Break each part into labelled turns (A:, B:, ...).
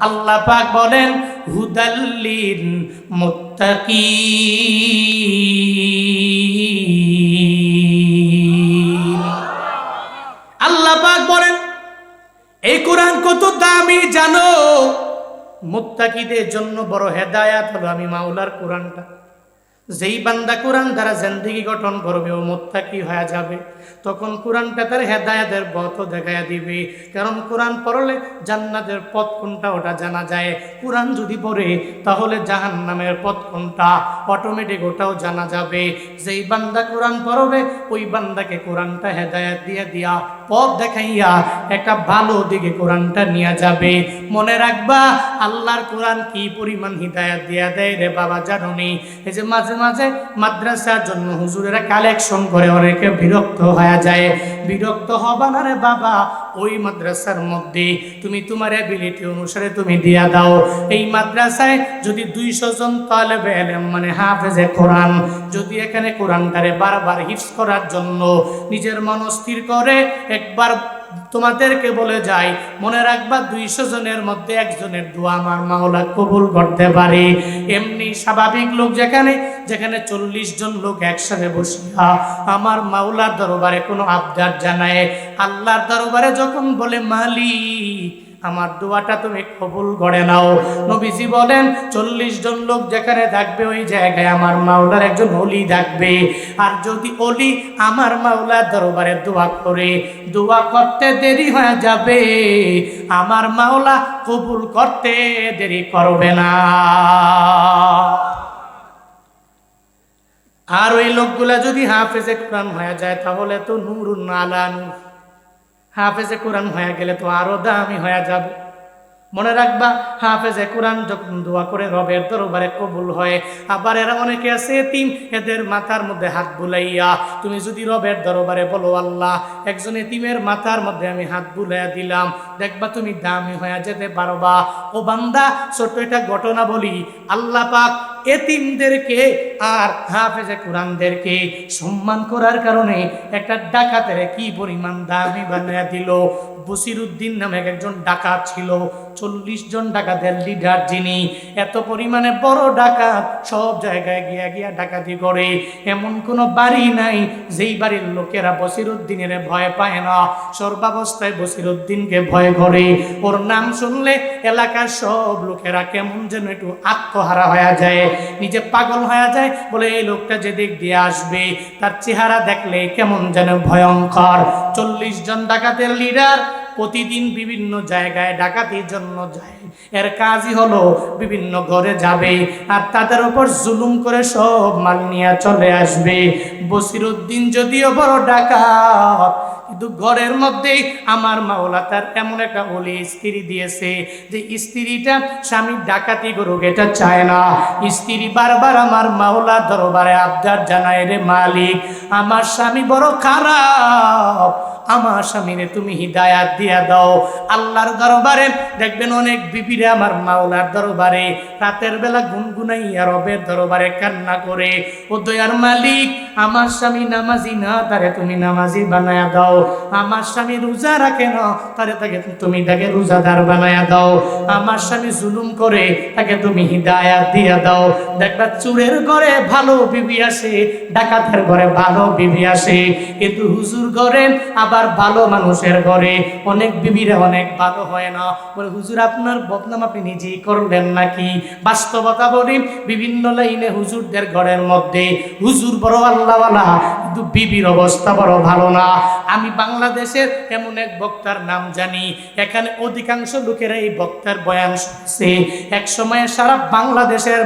A: আল্লাহ পাক বলেন, হুদাল্লিন মুত্তাকিন। আল্লাহ পাক বলেন, এই কোরআন কত দামি জানো? মুত্তাকিদের জন্য বড় হেদায়াত হলো আমি মাওলার কোরআনটা। যেই বান্দা কোরআন দ্বারা জিন্দিগি গঠন করবে, ও মোত্তাকি হয়ে যাবে। তখন কোরআনটা তার হেদায়াতের পথ দেখায় দিবে। কারণ কোরআন পড়লে জান্নাতের পথ কোনটা, ওটা জানা যায়। কোরআন যদি পড়ে, তাহলে জাহান নামের পথ কোনটা অটোমেটিক ওটাও জানা যাবে। যেই বান্দা কোরআন পড়বে, ওই বান্দাকে কোরআনটা হেদায়াত দিয়ে দিয়া, পথ দেখাইয়া একটা ভালো দিকে কোরআনটা নিয়ে যাবে। মনে রাখবা, আল্লাহর কোরআন কি পরিমাণ হিদায়াত দিয়া দেয় রে বাবা জানো নি এই যে মাঝে মাঝে মাদ্রাসার জন্য হুজুরেরা কালেকশন করে, অনেকে বিরক্ত হয়ে যায়। বিরক্ত হবা না রে বাবা, ওই মাদ্রাসার মধ্যে তুমি তোমার অ্যাবিলিটি অনুসারে তুমি দিয়া দাও। এই মাদ্রাসায় যদি দুইশো জন তালেবে এলেম মানে হাফেজে কোরআন, যদি এখানে কোরআনটারে বারবার হিফস করার জন্য নিজের মন স্থির করে, একবার তোমাদেরকে বলে যাই, মনে রাখবা দুইশো জনের মধ্যে একজনের দোয়া আমার মাওলা কবুল করতে পারে। এমনি স্বাভাবিক লোক যেখানে যেখানে চল্লিশ জন লোক একসাথে বসিয়া আমার মাওলার দরবারে কোনো আবদার জানায়। আল্লাহর দরবারে যখন বলে, মালিক আমার দোয়াটা তুমি কবুল করে নাও। নবীজি বলেন, চল্লিশ জন লোক যেখানে থাকবে, ওই জায়গায় আমার মাওলার একজন অলি থাকবে। আর যদি অলি আমার মাওলার দরবারে দোয়া করে, দোয়া করতে দেরি হয়ে যাবে। আমার মাওলা কবুল করতে দেরি করবে না। আর ওই লোকগুলা যদি হাফেজে কোরআন হয়ে যায়, তাহলে তো নুরুন আলা নূর। হাফেজে কোরআন হয়ে গেলে তো আরও দামি হয়ে যাবে। মনে রাখবা, হাফেজে কোরআন যখন দোয়া করে রবের দরবারে কবুল হয়, আবার এরা অনেকে আছে এতিম এদের মাথার মধ্যে হাত বুলাইয়া, তুমি যদি রবের দরবারে বলো আল্লাহ, একজন এতিমের মাথার মধ্যে আমি হাত বুলাইয়া দিলাম, দেখবা তুমি দামি হয়ে যেতে পারবা। ও বান্দা, ছোট্ট একটা ঘটনা বলি, আল্লাহ পাক এতিমদেরকে আর হাফেজে কোরআনদেরকে সম্মান করার কারণে একটা ডাকাতের কি পরিমাণ দামি বানিয়ে দিল। বসির নামে একজন ডাকাত ছিল, চল্লিশ জন ডাকাতের লিডার যিনি। এত পরিমাণে বড় ডাকাত সব জায়গায় গিয়া গিয়া ডাকাতি করে। এমন কোনো বাড়ি নাই যেই বাড়ির লোকেরা বসির উদ্দিনের ভয় পায় না। সর্বাবস্থায় বসির উদ্দিনকে ভয় করে। ওর নাম শুনলে এলাকার সব লোকেরা কেমন যেন একটু আত্মহারা হয়ে যায়। নিজে পাগল হয়ে যায়, বলে এই লোকটা যে দিক দিয়ে আসবে, তার চেহারা দেখলে কেমন যেন ভয়ঙ্কর। চল্লিশ জন ডাকাতের লিডার প্রতিদিন বিভিন্ন জায়গায় ডাকাতির জন্য যায়। এর কাজই হলো বিভিন্ন ঘরে যাবে আর তাদের উপর জুলুম করে সব মাল নিয়ে চলে আসবে। বসিরুদ্দিন যদিও বড় ডাকাত, কিন্তু ঘরের মধ্যেই আমার মাওলা তার এমন একটা ওলি স্ত্রী দিয়েছে যে স্ত্রীটা স্বামী ডাকাতি করুক, এটা চায় না। স্ত্রী বারবার আমার মাওলা দরবারে আবদার জানায়, রে মালিক, আমার স্বামী বড় খারাপ, আমার স্বামীরে তুমি হিদায়াত দিয়া দাও। আল্লাহর দরবারে দেখবেন অনেক বিবিরে আমার মাওলার দরবারে। রাতের বেলা গুনগুনাইয়া রবের দরবারে কান্না করে, ও দয়ার মালিক আমার স্বামী নামাজি না, তারে তুমি নামাজি বানায়া দাও। আমার স্বামী রোজা রাখে না, তারে তাকে তুমি তাকে রোজাদার বানায়া দাও। আমার স্বামী জুলুম করে, তাকে তুমি হিদায়াত দিয়া দাও। দেখবা চুরের ঘরে ভালো বিবি আসে, ডাকাতের ঘরে ভালো বিবি আসে। কিন্তু হুজুর ঘরে, আবার ভালো মানুষের ঘরে, অনেক বিবিরা অনেক ভালো হয় না। বলে, হুজুর, আপনার বদনাম আপনি নিজেই করলেন নাকি? বাস্তবতা বলি, বিভিন্ন লাইনে হুজুরদের ঘরের মধ্যে হুজুর বড় আল্লাহওয়ালা কিন্তু বিবির অবস্থা বড় ভালো না। আমি বাংলাদেশের এমন এক বক্তার নাম জানি। এখানে অধিকাংশ লোকেরা এই বক্তার বয়ান শুনছে। এক সময় সারা বাংলাদেশের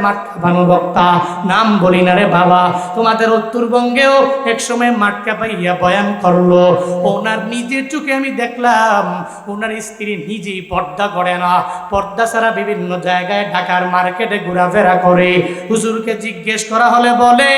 A: বক্তা। নাম বলি না রে বাবা। তোমাদের উত্তরবঙ্গেও এক সময় মাটকা পাইয়া বয়ান করল। ওনার নিজের চোখে আমি দেখলাম, ওনার স্ত্রী নিজেই পর্দা করে না। পর্দা ছাড়া বিভিন্ন জায়গায় ঢাকার মার্কেটে ঘোরাফেরা করে। হুজুরকে জিজ্ঞেস করা হলে বলে,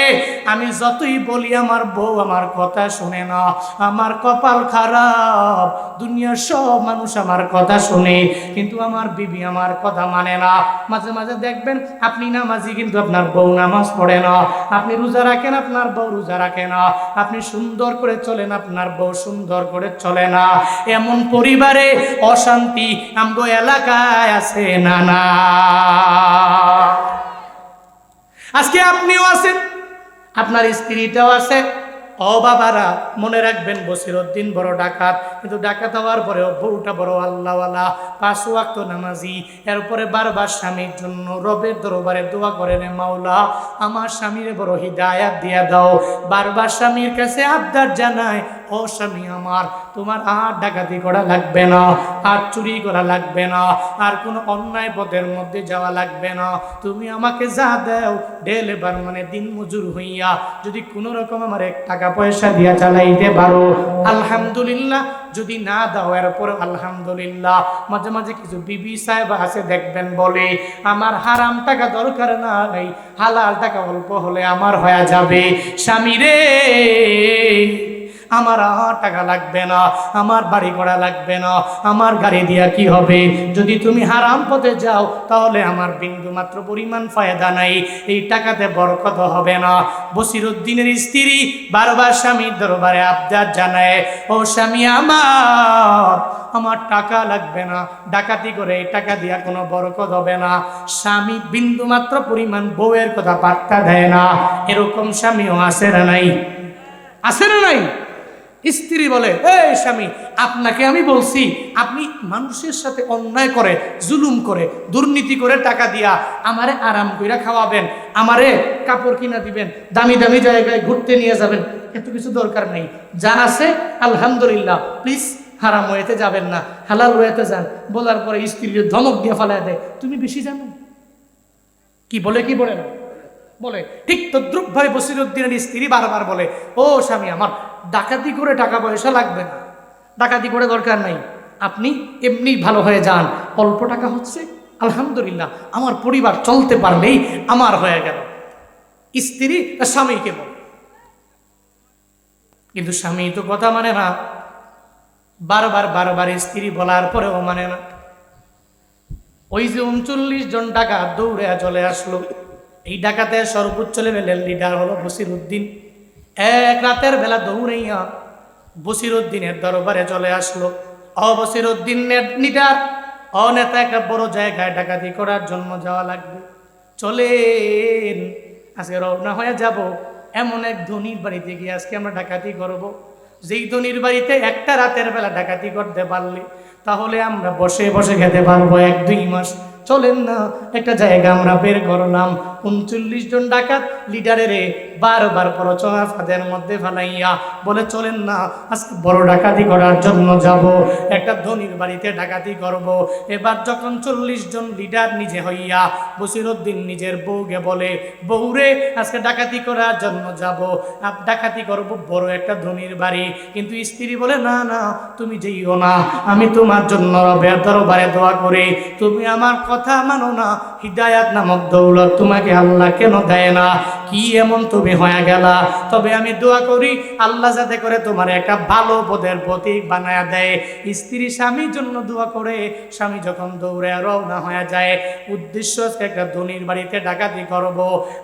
A: আমি যতই বলি, আমার বউ বউ আমার কথা শুনে না। আমার কপাল খারাপ। দুনিয়ার সব মানুষ আমার কথা শুনে, কিন্তু আমার বিবি আমার কথা মানে না। মাঝে মাঝে দেখবেন, আপনি নামাজি, কিন্তু আপনার বউ নামাজ পড়ে না। আপনি রোজা রাখেন, আপনার বউ রোজা রাখে না। আপনি সুন্দর করে চলেন, আপনার বউ সুন্দর করে চলে না। এমন পরিবারে অশান্তি আমগো এলাকায় আছে না না। আজকে আপনিও আছেন আপনার স্ত্রীটাও আছে, ও বাবারা মনে রাখবেন বসিরউদ্দিন বড় ডাকাত, কিন্তু ডাকাত হওয়ার পরেও বউটা বড় আল্লাহওয়ালা, পাঁচ ওয়াক্ত নামাজি, এরপরে বারবার স্বামীর জন্য রবের দরবারে দোয়া করেন, "এ মাওলা, আমার স্বামীর বড় হৃদায়াত দিয়া দাও। বারবার স্বামীর কাছে আবদার জানায় ও স্বামী আমার। তোমার আর ডাকাতি করা লাগবে না, আর চুরি করা লাগবে না, আর কোনো অন্যায় পথের মধ্যে যাওয়া লাগবে না। তুমি আমাকে যা দাও ডেল এবার মানে দিন মজুর হইয়া যদি কোনো রকম আমার এক টাকা পয়সা দিয়া চালাইতে পারো। আলহামদুলিল্লাহ, যদি না দাও, এরপর আলহামদুলিল্লাহ। মাঝে মাঝে কিছু বিবি সাহেব আছে, দেখবেন বলে, আমার হারাম টাকা দরকার নাই, হালাল টাকা অল্প হলে আমার হয়ে যাবে। স্বামী রে! আমার আর টাকা লাগবে না, আমার বাড়ি ঘোড়া লাগবে না, আমার গাড়ি দিয়া কি হবে? যদি তুমি হারাম পথে যাও, তাহলে আমার বিন্দু মাত্র পরিমাণ ফায়দা নাই, এই টাকাতে বরকত হবে না। বসিরুদ্দিনের স্ত্রী বারবার স্বামীর দরবারে আবদার জানায়, ও স্বামী আমার আমার টাকা লাগবে না, ডাকাতি করে এই টাকা দিয়া কোনো বরকত হবে না। স্বামী বিন্দু মাত্র পরিমাণ বউয়ের কথা পাত্তা দেয় না, এরকম স্বামীও আছে না নাই? আছে না নাই? স্ত্রী বলে, এই স্বামী, আপনাকে আমি বলছি, আপনি মানুষের সাথে অন্যায় করে, জুলুম করে, দুর্নীতি করে টাকা দিয়া আমারে আরাম কইরা খাওয়াবেন, আমারে কাপড় কিনা দিবেন, দামি দামি জায়গায় ঘুরতে নিয়ে যাবেন, এত কিছু দরকার নেই। যা আছে, আলহামদুলিল্লাহ প্লিজ হারাম ওয়েতে যাবেন না, হালাল ওয়েতে যান। বলার পরে স্ত্রীর ধমক দিয়ে ফেলায় দেয়, তুমি বেশি জানো? কি বলে কি বলে না? বলে, ঠিক তদ্রুপ ভাই বসিরুদ্দিনের স্ত্রী বারবার বলে, ও স্বামী আমার, ডাকাতি করে টাকা পয়সা লাগবে না। ডাকাতি করে দরকার নাই। আপনি এমনি ভালো হয়ে যান। অল্প টাকা হচ্ছে, আলহামদুলিল্লাহ, আমার পরিবার চলতে পারলেই আমার হয়ে গেল। স্ত্রী তার স্বামীকে বলে। কিন্তু স্বামী তো কথা মানে না। বারবার বারবার স্ত্রী বলার পরেও মানে না। ওই যে উনচল্লিশ জন টাকা দৌড়ে চলে আসলো। এই ডাকাতে সর্বোচ্চ লেভেলের লিডার হলো বসির উদ্দিন এক রাতের বেলা দৌড়াইয়া বসির উদ্দিনের দরবারে চলে আসলো। অ বসির উদ্দিনের লিডার অ নেতা, একটা বড় জায়গায় ডাকাতি করার জন্য যাওয়া লাগবে। চলেন, আজকে রওনা হয়ে যাব। এমন এক ধনির বাড়িতে গিয়ে আজকে আমরা ডাকাতি করব। যেই ধনির বাড়িতে একটা রাতের বেলা ডাকাতি করতে পারলে, তাহলে আমরা বসে বসে খেতে পারব এক দুই মাস। চলেন না, একটা জায়গা আমরা বের করলাম। উনচল্লিশ জন ডাকাত লিডারের বারবার প্রচনা ফাঁদের মধ্যে ফেলাইয়া বলে, চলেন না, আজকে বড় ডাকাতি করার জন্য যাব, একটা ধনির বাড়িতে ডাকাতি করব। এবার যখন চল্লিশ জন লিডার নিজে হইয়া বসিরুদ্দিন নিজের বউকে বলে, বউরে, আজকে ডাকাতি করার জন্য যাব। আপ, ডাকাতি করব বড় একটা ধনির বাড়ি। কিন্তু স্ত্রী বলে, না না, তুমি যেইও না, আমি তোমার জন্য রবের দরবারে দোয়া করি। তুমি আমার কথা মানো না, হিদায়াত নামক দৌলত তোমাকে আল্লাহ কেন দেয় না? কি এমন তুমি হয়ে গেলা? তবে আমি দোয়া করি, আল্লাহ যাতে করে তোমার একটা ভালো পদের প্রতীক বানায়া দেয়। স্ত্রী স্বামীর জন্য দোয়া করে, স্বামী যখন দৌড়ে রওনা হয়ে যায়, উদ্দেশ্য একটা ধনির বাড়িতে ডাকাতি করব।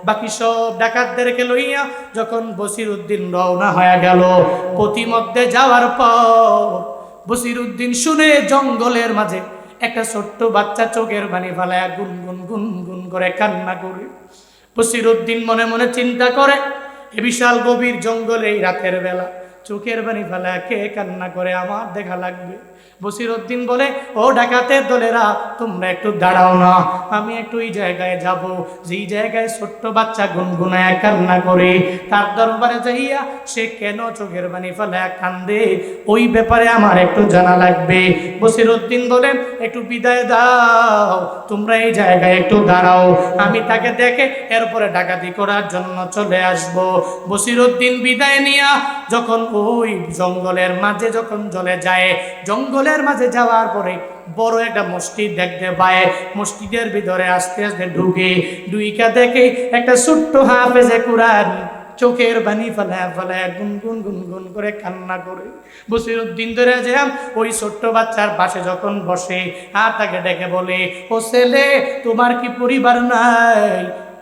A: বাকি সব ডাকাতদেরকে লইয়া যখন বসির উদ্দিন রওনা হয়ে গেল প্রতিমধ্যে যাওয়ার পর বসির উদ্দিন শুনে জঙ্গলের মাঝে একটা ছোট্ট বাচ্চা চোখের বাণী ফালায়া গুন গুন গুন গুন করে কান্না করে। বসির উদ্দিন মনে মনে চিন্তা করে, এ বিশাল গভীর জঙ্গলে এই রাতের বেলা। চোখের বাণী ফালায়া কে কান্না করে? আমার দেখা লাগবে। বসির উদ্দিন বলে, ও ডাকাতের দলেরা, তোমরা একটু দাঁড়াও না। আমি একটু ওই জায়গায় যাব। যেই জায়গায় ছোট্ট বাচ্চা গুনগুনায় কান্না করে, তার দরবারে যাইয়া সে কেন চোখের বাণী ফেলায় কান্দে? ওই ব্যাপারে আমার একটু জানা লাগবে। বসির উদ্দিন বলেন একটু বিদায় দাও। তোমরা এই জায়গায় একটু দাঁড়াও। আমি তাকে দেখে এরপরে ডাকাতি করার জন্য চলে আসব। বসির উদ্দিন বিদায় নিয়া, যখন ওই জঙ্গলের মাঝে যখন চলে যায় জঙ্গলের মাঝে যাওয়ার পরে বড় একটা মসজিদ দেখতে পায়। মসজিদের ভিতরে আস্তে আস্তে ঢুকে ডুইকা দেখে একটা ছোট্ট হাফেজে কোরআন চোখের বানি ফেলায় ফেলায় গুনগুন গুনগুন করে কান্না করে। বসির উদ্দিন ধরে যে ওই ছোট্ট বাচ্চার পাশে যখন বসে, আর তাকে ডেকে বলে, ও ছেলে, তোমার কি পরিবার নাই?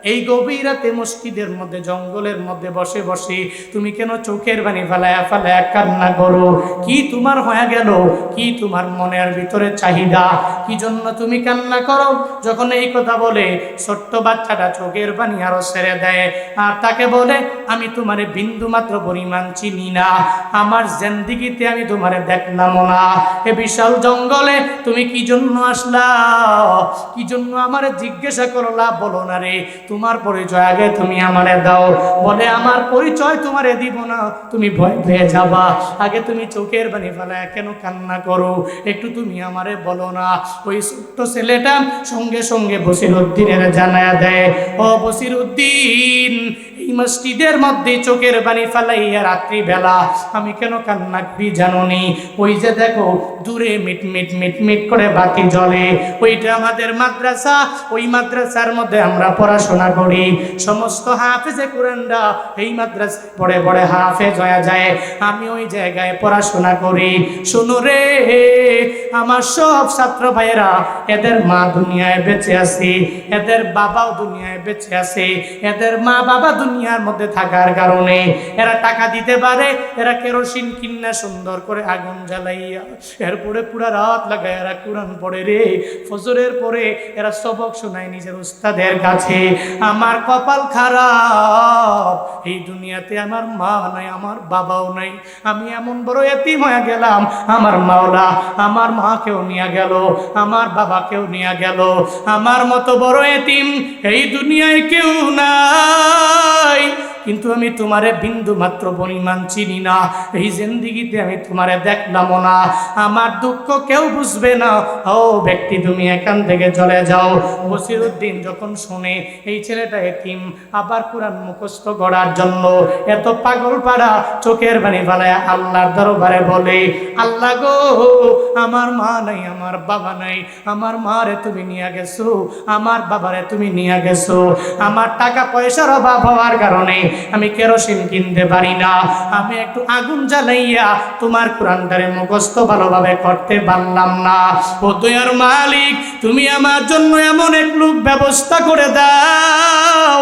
A: এই গভীর রাতে মসজিদের মধ্যে, জঙ্গলের মধ্যে বসে বসে তুমি কেন চোখের বাণী ফেলায়া ফেলায়া কান্না করো? কি তোমার হয়ে গেল? কি তোমার মনের ভিতরে চাহিদা? কি জন্য তুমি কান্না করো? যখন এই কথা বলে, ছোট্ট বাচ্চাটা চোখের বাণী আরও ছেড়ে দেয়। আর তাকে বলে, আমি তোমারে বিন্দু মাত্র পরিমাণ চিনি না। আমার জেন্দিগিতে আমি তোমারে দেখলাম না। এ বিশাল জঙ্গলে তুমি কি জন্য আসলা? কি জন্য আমারে জিজ্ঞাসা করলা? বলো না রে। তোমার পরিচয় আগে তুমি আমারে দাও। বলে, আমার পরিচয় তোমারে দিব না। তুমি ভয় পেয়ে যাবা। আগে তুমি চোখের বানি ফেলায় কেন কান্না করো? একটু তুমি আমারে বলো না। ওই ছোট্ট ছেলেটা সঙ্গে সঙ্গে বসির উদ্দিনের জানায়া দেয়, ও বসির উদ্দিন এই মসজিদের মধ্যে চোখের বানি ফেলাইয়া রাত্রিবেলা আমি কেন কান্না করি জাননি? ওই যে দেখো, দূরে মিট মিট মিট মিট করে বাতি জ্বলে। ওইটা আমাদের মাদ্রাসা। ওই মাদ্রাসার মধ্যে আমরা পড়াশোনা করি সমস্ত হাফেজে কোরআনরা এই মাদ্রাসা পড়ে পড়ে হাফেজ হয়ে যায়। আমি ওই জায়গায় পড়াশোনা করি। শুনো রে, আমার সব ছাত্র ভাইয়েরা, এদের মা দুনিয়ায় বেঁচে আছে, এদের বাবাও দুনিয়ায় বেঁচে আছে, এদের মা বাবা দুনিয়ার মধ্যে থাকার কারণে এরা টাকা দিতে পারে, এরা কেরোসিন কিন্না সুন্দর করে আগুন জ্বালাইয়া এরপরে পুরা রাত লাগায় এরা কোরআন পড়ে রে। ফজরের পরে এরা সবক শোনায় নিজের উস্তাদের কাছে। আমার কপাল খারাপ। এই দুনিয়াতে আমার মা নাই, আমার বাবাও নাই। আমি এমন বড় এতিম হয়ে গেলাম। আমার মাওলা আমার মাকেও নিয়ে গেল, আমার বাবাকেও নিয়ে গেল। আমার মতো বড় এতিম এই দুনিয়ায় কেউ নাই। কিন্তু আমি তোমারে বিন্দু মাত্র পরিমাণ চিনি না। এই জিন্দিগিতে আমি তোমারে দেখলাম না। আমার দুঃখ কেউ বুঝবে না। ও ব্যক্তি, তুমি এখান থেকে চলে যাও। বসিরুদ্দিন যখন শুনে, এই ছেলেটা এতিম, আবার কোরআন মুখস্থ করার জন্য এত পাগল পাড়া চোখের বাণী ফালায় আল্লাহর দরবারে বলে, আল্লাহ গো, আমার মা নাই, আমার বাবা নাই। আমার মারে তুমি নিয়ে গেছো, আমার বাবারে তুমি নিয়ে গেছো। আমার টাকা পয়সার অভাব হওয়ার কারণে আমি কেরোসিন কিনতে পারি না। আমি একটু আগুন জ্বালাইয়া তোমার কোরআনটারে মুখস্থ ভালোভাবে করতে পারলাম না। ও দয়ার মালিক, তুমি আমার জন্য এমন এক লোক ব্যবস্থা করে দাও।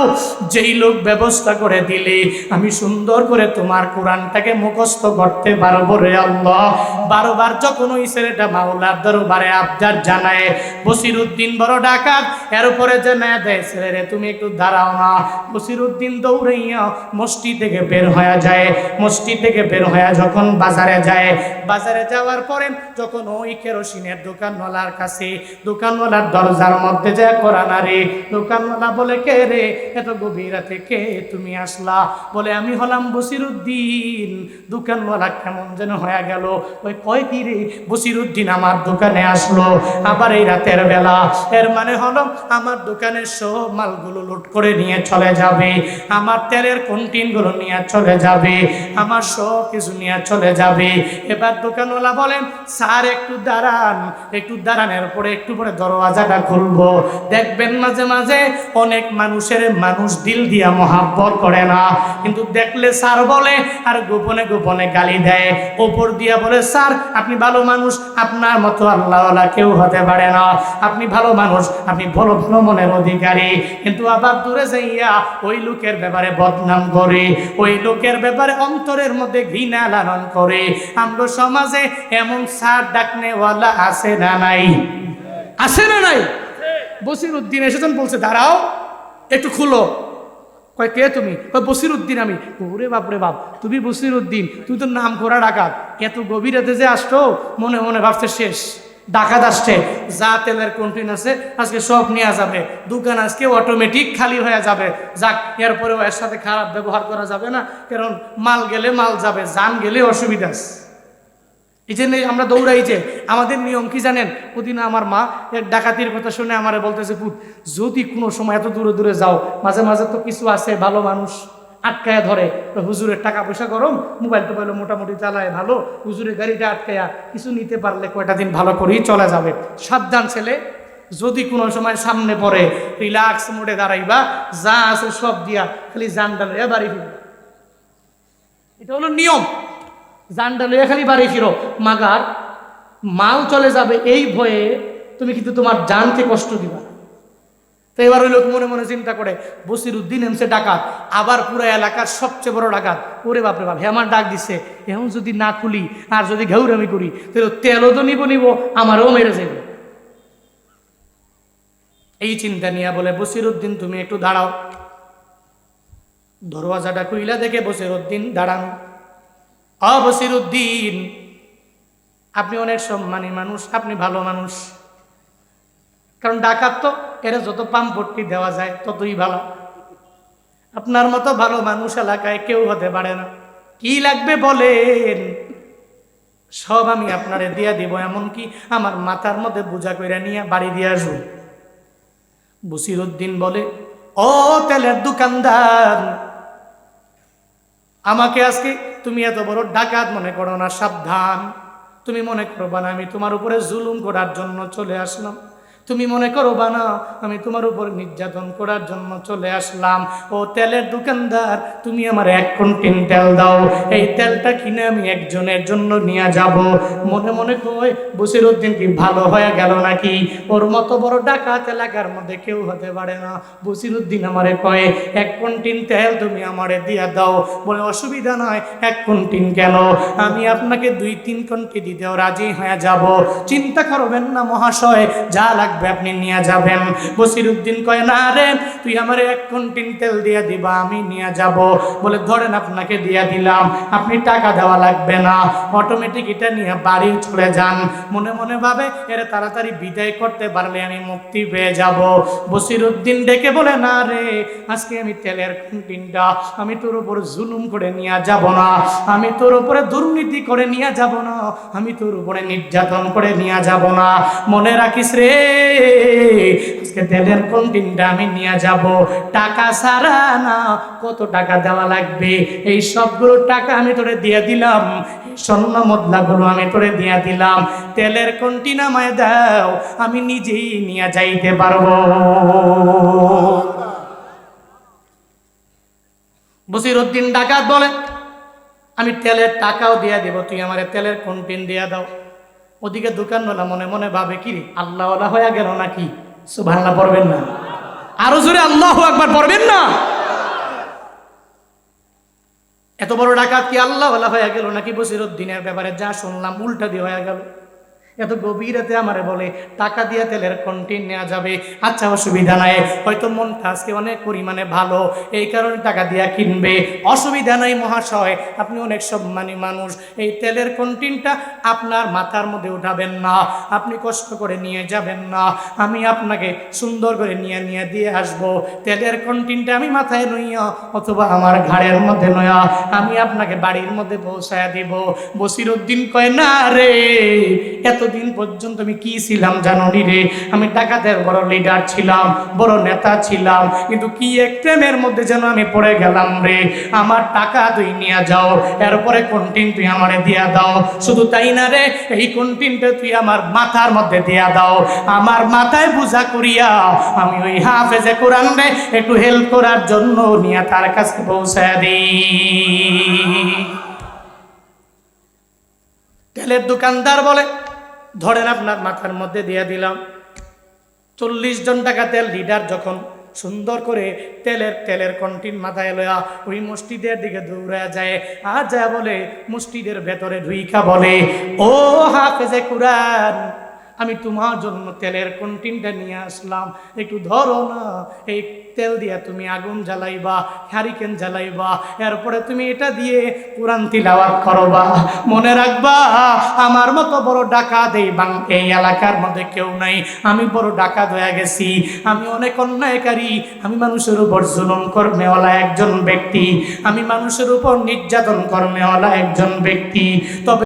A: যেই লোক ব্যবস্থা করে দিলে আমি সুন্দর করে তোমার কোরআনটাকে মুখস্থ করতে পারব রে আল্লাহ। বারবার যখন ওই ছেলেটা মাওলার দরবারে আবদার জানায় বসির উদ্দিন বড় ডাকাত, এর উপরে জানায় দেয়, ছেলেরে তুমি একটু দাঁড়াও না। বসির উদ্দিন দৌড়াইয়া মসজিদ থেকে বের হয়ে যায়। মসজিদ থেকে বের হয়ে যখন বাজারে যায়, বাজারে যাওয়ার পরে যখন ওই কেরোসিনের দোকানওয়ালার কাছে, দোকানওয়ালার দরজার মধ্যে যায় করানা রে দোকানওয়ালা বলে, কে রে? এত গভীর রাতে কে তুমি আসলা? বলে, আমি হলাম বসির উদ্দিন দোকানওয়ালা কেমন যেন হয়ে গেল। ওই কয় কি রে? বসির উদ্দিন আমার দোকানে আসলো। আবার এই রাতের বেলা, এর মানে হলো আমার দোকানের সব মালগুলো লুট করে নিয়ে চলে যাবে। আমার তেলের কন্টিনগুলো নিয়ে চলে যাবে, আমার সব কিছু নিয়ে চলে যাবে। এবার দোকানওয়ালা বলেন, স্যার, একটু দাঁড়ান, একটু দাঁড়ানোর পরে একটু পরে দরওয়াজাটা খুলবো। দেখবেন মাঝে মাঝে অনেক মানুষের মানুষ দিল দিয়া মহাব্বত করে না। কিন্তু দেখলে স্যার বলে, আর গোপনে গোপনে গালি দেয়। ওপর দিয়া বলে, স্যার, আপনি ভালো মানুষ, আপনার মতো আল্লাহওয়ালা কেউ হতে পারে না। আপনি ভালো মানুষ, আপনি ভালো ভালো মনের অধিকারী। কিন্তু আবার দূরে যাইয়া ওই লোকের ব্যাপারে বদনাম করে, ওই লোকের ব্যাপারে অন্তরের মধ্যে ঘৃণা লালন করে। আমরা সমাজে এমন স্যার ডাকনেওয়ালা আছে না নাই? আছে না নাই? বসির উদ্দিন এসেছেন বলছে, দাঁড়াও, একটু খুলো। কয়, কে তুমি? কয় বসির উদ্দিন আমি। ওরে বাপরে বাপ, তুমি বসির উদ্দিন তুমি তো নাম করা ডাকাত। এত গভীরাতে যে আসছো, মনে মনে ভাবছে শেষ। ডাকাত আসছে। যা তেলের কন্টিন আছে, আজকে সব নেওয়া যাবে। দোকান আজকে অটোমেটিক খালি হয়ে যাবে। যাক, এরপরেও এর সাথে খারাপ ব্যবহার করা যাবে না, কারণ মাল গেলে মাল যাবে, যান গেলে অসুবিধা আছে। এই জন্য আমরা দৌড়াই যে, আমাদের নিয়ম কি জানেন? ওদিন আমার মা এক ডাকাতির কথা শুনে আমারে বলতেছে, পুত, যদি কোনো সময় এত দূরে দূরে যাও, মাঝে মাঝে তো কিছু আছে, ভালো মানুষ। আটকায়া ধরে। হুজুরের টাকা পয়সা গরম, মোবাইল টোবাইল মোটামুটি চালায় ভালো, হুজুরের গাড়িটা আটকায়া কিছু নিতে পারলে কয়টা দিন ভালো করেই চলে যাবে। সাবধান ছেলে, যদি কোনো সময় সামনে পড়ে, রিল্যাক্স মোডে দাঁড়াইবা, যা আছে সব দিয়া খালি জান ডালে বাড়ি ফিরবে এটা হলো নিয়ম। জানটা লইয়া খালি বাড়ি ফিরো। মাগার, মাল চলে যাবে এই ভয়ে তুমি কিন্তু তোমার জানকে কষ্ট দিবা। তো এবার ওই লোক মনে মনে চিন্তা করে বসির উদ্দিন এমসে ডাকাত, আবার পুরো এলাকার সবচেয়ে বড় ডাকাত। ওরে বাপরে বাপ আমার ডাক দিছে এখন যদি না খুলি, আর যদি ঘেউরামি করি, তাহলে তেলও তো নিব নিব, আমারও মেরে যাবে এই চিন্তা নিয়ে বলে বসির উদ্দিন তুমি একটু দাঁড়াও। দরওয়াজাটা খুইলা দেখে বসির উদ্দিন দাঁড়ানো। অ বসির উদ্দিন আপনি অনেক সম্মানী মানুষ, আপনি ভালো মানুষ। কারণ ডাকাত তো এরা যত পাম্পট্টি দেওয়া যায়, ততই ভালো। আপনার মতো ভালো মানুষ এলাকায় কেউ হতে পারে না। কি লাগবে বলেন? সব আমি আপনারে দিয়া দিব, এমনকি আমার মাথার মধ্যে বোঝা কইরা নিয়ে বাড়ি দিয়ে আসব। বসির উদ্দিন বলে, ও তেলের দোকানদার, আমাকে আজকে তুমি এত বড় ডাকাত মনে করো না, সাবধান। তুমি মনে করবা না, আমি তোমার উপরে জুলুম করার জন্য চলে আসলাম। তুমি মনে করবা না, আমি তোমার উপর নির্যাতন করার জন্য চলে আসলাম। ও তেলের দোকানদার, তুমি আমার এক কন্টিন তেল দাও। এই তেলটা কিনে আমি একজনের জন্য নিয়ে যাব। মনে মনে কই বসির উদ্দিন কি ভালো হয়ে গেল নাকি? ওর মতো বড় ডাকাত এলাকার মধ্যে কেউ হতে পারে না। বসির উদ্দিন আমারে কয়ে, এক কন্টিন তেল তুমি আমারে দিয়া দাও। বলে, অসুবিধা নয় এক কন্টিন কেন? আমি আপনাকে দুই তিন কন্টি দিতেও রাজি হয়ে যাব। চিন্তা করবেন না মহাশয়, যা লাগবে আপনি নিয়ে যাবেন। বসির উদ্দিন কয়, না রে, তুই আমার এক কন্টিন তেল দিয়ে দিবা, আমি নিয়ে যাব। বলে, ধরেন আপনাকে দিয়ে দিলাম, আপনি টাকা দেওয়া লাগবে না। অটোমেটিক এটা নিয়ে বাড়ি চলে যান। মনে মনে ভাবে, এর, তাড়াতাড়ি বিদায় করতে পারলে আমি মুক্তি পেয়ে যাব। বসির উদ্দিন ডেকে বলে, না রে, আজকে আমি তেলের আমি তোর উপর জুলুম করে নিয়ে যাব না। আমি তোর উপরে দুর্নীতি করে নিয়ে যাব না। আমি তোর উপরে নির্যাতন করে নিয়ে যাব না। মনে রাখিস রে আজকে তেলের কন্টিনটা আমি নিয়ে যাব? টাকা সারা না, কত টাকা দেওয়া লাগবে? এই সবগুলো টাকা আমি তোরে দিয়ে দিলাম। স্বর্ণ মুদ্রাগুলো আমি তোরে দিয়ে দিলাম। তেলের কন্টিন আমায় দাও, আমি নিজেই নিয়ে যাইতে পারব। বসির উদ্দিন ডাকাত বলে, আমি তেলের টাকাও দিয়ে দেব, তুই আমার তেলের কন্টিন দিয়ে দাও। ওদিকে দোকানওয়ালা মনে মনে ভাবে কি রে আল্লাহওয়ালা হয়ে গেল নাকি? সুভান্না পড়বেন না। আরও জোরে আল্লাহ একবার পড়বেন না। এত বড় ডাকাত কি আল্লাহওয়ালা হয়ে গেল নাকি? বসির উদ্দিনের ব্যাপারে যা শুনলাম, উল্টা দিয়ে হয়ে গেল। এত গভীরাতে আমারে বলে, টাকা দিয়ে তেলের কন্টিন নেওয়া যাবে। আচ্ছা অসুবিধা নাই। হয়তো মনটা আজকে অনেক পরিমাণে ভালো, এই কারণে টাকা দিয়া কিনবে। অসুবিধা নাই মহাশয়, আপনি অনেক সম্মানী মানুষ। এই তেলের কন্টিনটা আপনার মাথার মধ্যে উঠাবেন না। আপনি কষ্ট করে নিয়ে যাবেন না। আমি আপনাকে সুন্দর করে নিয়ে নিয়ে দিয়ে আসব। তেলের কন্টিনটা আমি মাথায় নইয়া অথবা আমার ঘাড়ের মধ্যে নয়া আমি আপনাকে বাড়ির মধ্যে পৌঁছায় দিব। বসির উদ্দিন কয়, না রে এতদিন পর্যন্ত আমি কি ছিলাম জানি রে? আমি ডাকাতের বড় লিডার ছিলাম, বড় নেতা ছিলাম, কিন্তু কি এক প্রেমের মধ্যে যেন আমি পড়ে গেলাম রে? আমার টাকা তুই নিয়ে যাও, এরপরে কন্টিন তুই আমারে দিয়া দাও। শুধু তাই না রে, এই কন্টিনটা তুই আমার মাথার মধ্যে দিয়া দাও। আমার মাথায় বুঝা করিয়া আমি ওই হাফেজে কোরআন রে একটু হেল্প করার জন্য নিয়ে তার কাছে পৌঁছায় দিই তেলের দোকানদার বলে ধরেন আপনার মাথার মধ্যে দিয়ে দিলাম। চল্লিশ জন টাকা তেল, লিডার যখন সুন্দর করে তেলের তেলের কন্টিন মাথায় লয়া ওই মসজিদের দিকে দৌড়া যায় আর যা বলে মসজিদের ভেতরে ঢুইকা বলে, ও হাফেজে কুরআন আমি তোমার জন্য তেলের কন্টিনটা নিয়ে আসলাম। একটু ধরো না, এই তেল দিয়ে তুমি আগুন জ্বালাইবা হ্যারিকেন জ্বালাইবা, এরপরে তুমি এটা দিয়ে কোরআন তিলাওয়াত করবা। মনে রাখবা, আমার মতো বড় ডাকাত এই বাং এই এলাকার মধ্যে কেউ নাই। আমি বড় ডাকা হয়ে গেছি, আমি অনেক অন্যায়কারী, আমি মানুষের উপর জুলুম কর্মেওয়ালা একজন ব্যক্তি, আমি মানুষের উপর নির্যাতন কর্মেওয়ালা একজন ব্যক্তি। তবে